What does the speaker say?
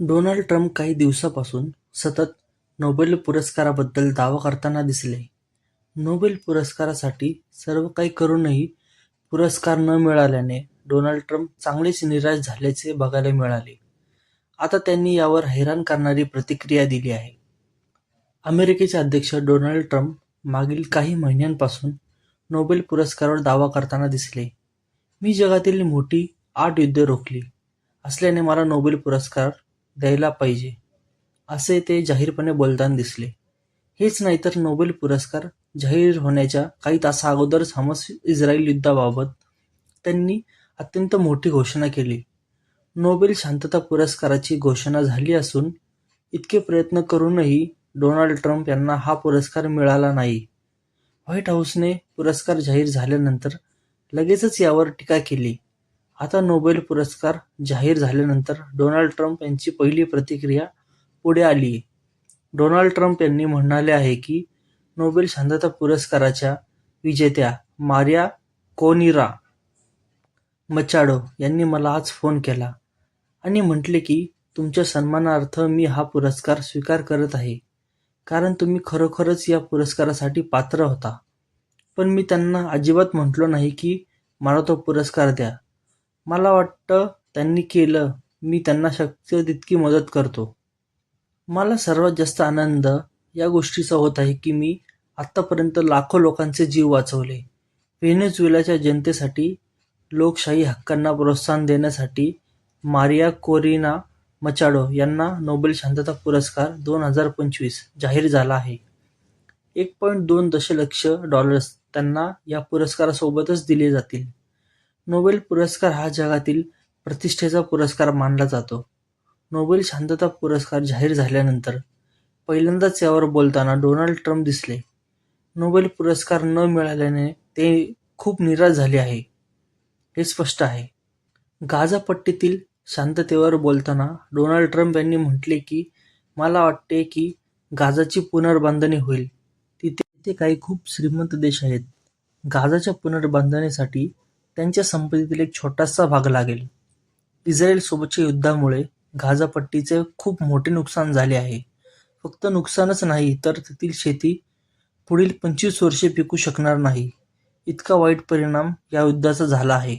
Donald Trump काही दिवसापासून सतत नोबेल पुरस्काराबद्दल दावा करताना दिसले. नोबेल पुरस्कारासाठी सर्व काही करूनही पुरस्कार न मिळाल्याने डोनाल्ड ट्रम्प चांगलेच निराश झाल्याचे बघायला मिळाले. आता त्यांनी यावर हैराण करणारी प्रतिक्रिया दिली आहे. अमेरिकेचे अध्यक्ष डोनाल्ड ट्रम्प मागील काही महिन्यांपासून नोबेल पुरस्कारावर दावा करताना दिसले. मी जगातील मोठी आठ युद्धे रोखली असल्याने मला नोबेल पुरस्कार द्यायला पाहिजे, असे ते जाहीरपणे बोलताना दिसले. हेच नाही तर नोबेल पुरस्कार जाहीर होण्याच्या काही तासाअगोदरच हमस इस्रायल युद्धाबाबत त्यांनी अत्यंत मोठी घोषणा केली. नोबेल शांतता पुरस्काराची घोषणा झाली असून इतके प्रयत्न करूनही डोनाल्ड ट्रम्प यांना हा पुरस्कार मिळाला नाही. व्हाईट हाऊसने पुरस्कार जाहीर झाल्यानंतर लगेचच यावर टीका केली. आता नोबेल पुरस्कार जाहीर झाल्यानंतर डोनाल्ड ट्रम्प यांची पहिली प्रतिक्रिया पुढे आली डोनाल्ड ट्रम्प यांनी म्हणाले आहे की नोबेल शांतता पुरस्काराच्या विजेत्या मारिया कोनिरा मचाडो यांनी मला आज फोन केला आणि म्हटले की तुमच्या सन्मानार्थ मी हा पुरस्कार स्वीकार करत आहे कारण तुम्ही खरोखरच या पुरस्कारासाठी पात्र होता. पण मी त्यांना अजिबात म्हटलो नाही की मला तो पुरस्कार द्या. मला वाटतं त्यांनी केलं मी त्यांना शक्य तितकी मदत करतो. मला सर्वात जास्त आनंद या गोष्टीचा होत आहे की मी आत्तापर्यंत लाखो लोकांचे जीव वाचवले. व्हेनेझुएलाच्या जनतेसाठी लोकशाही हक्कांना प्रोत्साहन देण्यासाठी मारिया कोरिना मचाडो यांना नोबेल शांतता पुरस्कार दोन हजार पंचवीस जाहीर झाला आहे. एक पॉईंट दोन दशलक्ष डॉलर्स त्यांना या पुरस्कारासोबतच दिले जातील. नोबेल पुरस्कार हा जगातील प्रतिष्ठेचा पुरस्कार मानला जातो. नोबेल शांतता पुरस्कार जाहीर झाल्यानंतर पहिल्यांदाच यावर बोलताना डोनाल्ड ट्रम्प दिसले. नोबेल पुरस्कार न मिळाल्याने ते खूप निराश झाले आहे, हे स्पष्ट आहे. गाझा पट्टीतील शांततेवर बोलताना डोनाल्ड ट्रम्प यांनी म्हटले की मला वाटते की गाझाची पुनर्बांधणी होईल. तिथे काही खूप श्रीमंत देश आहेत. गाझाच्या पुनर्बांधणीसाठी त्यांच्या संपत्तीतील एक छोटासा भाग लागेल. इस्रायलसोबतच्या युद्धामुळे गाजापट्टीचे खूप मोठे नुकसान झाले आहे. फक्त नुकसानच नाही तर तेथील शेती पुढील पंचवीस वर्षे पिकू शकणार नाही, इतका वाईट परिणाम या युद्धाचा झाला आहे.